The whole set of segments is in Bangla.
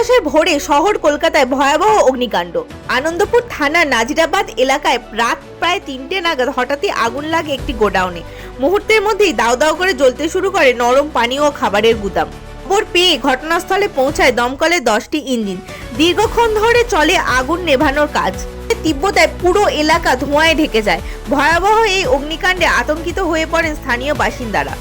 মাসের ভোরে শহর কলকাতায় ভয়াবহ অগ্নিকাণ্ড। আনন্দপুর থানার নাজিরাবাদ এলাকায় রাত প্রায় তিনটে নাগাদ হঠাৎই আগুন লাগে একটি গোডাউনে। মুহূর্তের মধ্যেই দাউ দাউ করে জ্বলতে শুরু করে নরম পানি ও খাবারের গুদাম। খবর পেয়ে ঘটনাস্থলে পৌঁছায় দমকলের দশটি ইঞ্জিন। দীর্ঘক্ষণ ধরে চলে আগুন নেভানোর কাজ। তীব্রতায় পুরো এলাকা ধোঁয়ায় ঢেকে যায়। ভয়াবহ এই অগ্নিকাণ্ডে আতঙ্কিত হয়ে পড়েন স্থানীয় বাসিন্দারা।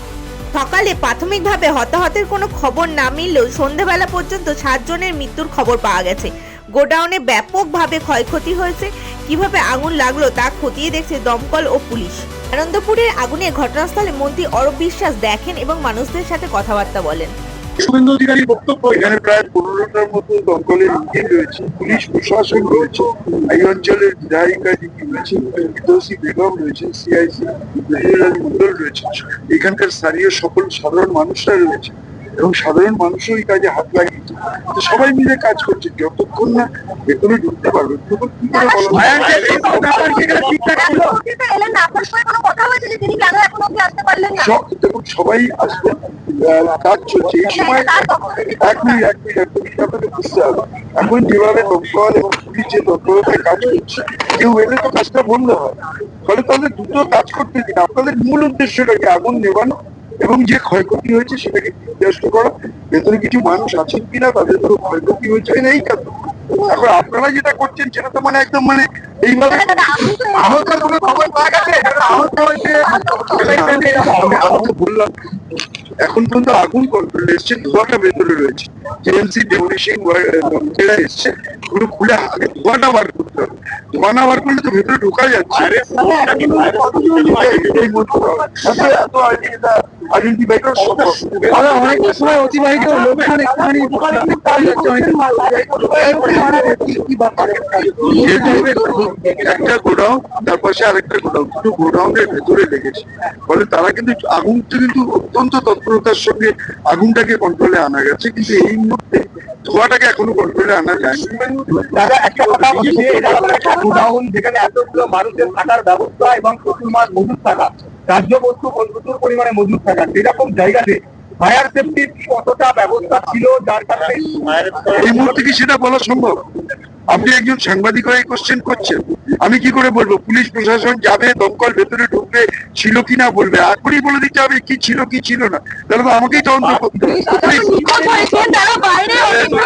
সকালে প্রাথমিকভাবে হতাহতের কোনো খবর না মিললেও সন্ধেবেলা পর্যন্ত সাতজনের মৃত্যুর খবর পাওয়া গেছে। গোডাউনে ব্যাপকভাবে ক্ষয়ক্ষতি হয়েছে। কীভাবে আগুন লাগল তা খতিয়ে দেখছে দমকল ও পুলিশ। আনন্দপুরের আগুনে ঘটনাস্থলে মন্ত্রী অরূপ বিশ্বাস দেখেন এবং মানুষদের সাথে কথাবার্তা বলেন। শুভেন্দু অধিকারীর বক্তব্য এখানে প্রায় পনেরোটার মতো দমকলের ইঞ্জিন রয়েছে পুলিশ প্রশাসন রয়েছে এই অঞ্চলের বিধায়িকা যিনি রয়েছেন বিদোষী বেগম রয়েছেন সিআইসি মন্ডল রয়েছে এখানকার স্থানীয় সকল সাধারণ মানুষরা রয়েছে এবং সাধারণ মানুষও এই কাজে হাত লাগিয়েছে। তো সবাই মিলে কাজ করছে যতক্ষণ না ভেতরে ঢুকতে পারবে। তখন কি করে বলা এখন সবাই আসবে। কাজ চলছে। এই সময় এক মিনিট, এক বুঝতে হবে। এখন যেভাবে দমকল এবং পুলিশ যে তৎপরতায় কাজ করছে, কেউ এলে তো কাজটা বন্ধ হয়। ফলে তাদের দুটো কাজ করতে দিন আপনাদের মূল উদ্দেশ্যটা কি আগুন নেবানো এবং যে ক্ষয়ক্ষতি হয়েছে সেটাকে নির্দিষ্ট করা। ভেতরে কিছু মানুষ আছেন কিনা তাদের ক্ষয়ক্ষতি হয়েছে এই কাজ এখন আপনারা যেটা করছেন, সেটা তো মানে একদম মানে এইভাবে আহত কোনো খবর পাওয়া গেছে? আহত হয়েছে বললাম। এখন পর্যন্ত আগুন কন্ট্রোল এসছে ধোঁয়াটা ভেতরে রয়েছে। জেএমসি ডেমোলিশিং যেটা এসছে। পুরো খুলে আগে ধোঁয়াটা বার করতে হবে। একটা গোডাউন তার পাশে আরেকটা গোডাউন দুটো গোডাউনের ভেতরে লেগেছে ফলে তারা কিন্তু আগুনটা কিন্তু অত্যন্ত তৎপরতার সঙ্গে আগুনটাকে কন্ট্রোলে আনা গেছে কিন্তু এই মুহূর্তে ধোঁয়াটাকে এখনও কন্ট্রোলে আনা যায়নি দাদা একটা কথা বলছি এটা একটা গোডাউন যেখানে এতগুলো মানুষের থাকার ব্যবস্থা এবং প্রচুর মাছ মজুদ থাকা বস্তু প্রচুর পরিমাণে মজুদ থাকা সেরকম জায়গাতে ফায়ার সেফটির কতটা ব্যবস্থা ছিল যার কারণে এই মুহূর্তে কি সেটা বলা সম্ভব? আপনি একজন সাংবাদিক হয়ে কোশ্চেন করছেন। আমি কি করে বলব? পুলিশ প্রশাসন যাবে দমকল ভেতরে ঢুকবে ছিল কি না বলবে? এখনই বলে দিতে হবে কি ছিল কি ছিল না। তাহলে তো আমাকেই তদন্ত করতে